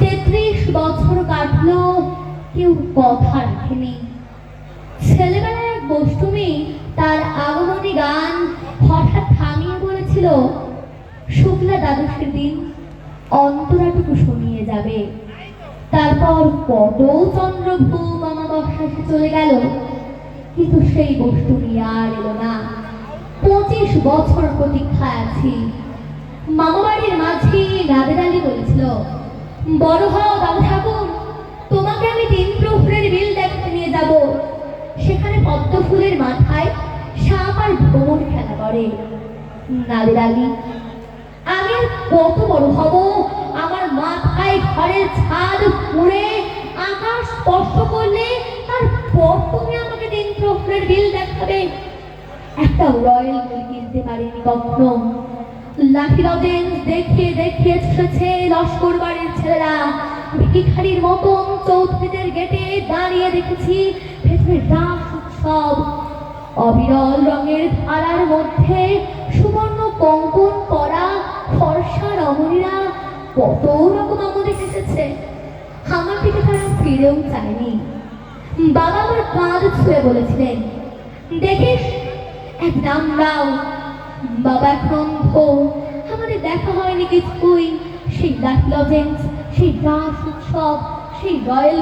তেত্রিশ বছর কাটলো, কেউ কথা রাখেনি। ছেলেবেলায় এক বষ্টমী তার আগমনী গান হঠাৎ থামিয়ে বলেছিল, শুক্লা দ্বাদশের দিন অন্তরাটুকু শুনিয়ে যাবে। তারপর কত চন্দ্রভূম আমাবস্যা এসে চলে গেল। কিন্তু সেই বষ্টমী আর এলো না। পঁচিশ বছর প্রতীক্ষায় আছি। মামাবাড়ির মাঝি নাদের আলী বলেছিল বড় হও দাদা ঠাকুর, তোমাকে আমি তিন প্রহরের বিল দেখতে নিয়ে যাব। সেখানে পদ্ম ফুলের মাথায় সাপ আর ভ্রমণ খেলা করে। নাদের আলী আমি কত বড় হব? আমার মাথায় ঘরের ছাদ পুড়ে আকাশ স্পর্শ করলে তারপর তুমি আমাকে তিন প্রহরের বিল দেখাবে। একটা রয়্যাল মিল কিনতে পারিনি কখনো। লাঠি লজেন্স দেখিয়ে দেখিয়ে ছুটেছে লস্কর বাড়ির ছেলেরা। ভিখারির মতন চৌধুরীদের গেটে দাঁড়িয়ে দেখেছি ভেতরে রাস উৎসব। অবিরল রঙের ধারার মধ্যে সুবর্ণ কঙ্কন করা ফর্সা রমণীরা কত রকম আমাদের এসেছে। আমার দিকে তারা ফিরেও চায়নি। বাবা আমার কাঁধ ছুঁয়ে বলেছিলেন, দেখিস, এক নামরাও বাবা এখন অন্ধ আমাদের দেখা হয়নি কিছুই। সেই লাট লজেন্স সেই ডান্স উৎসব, সেই রয়্যাল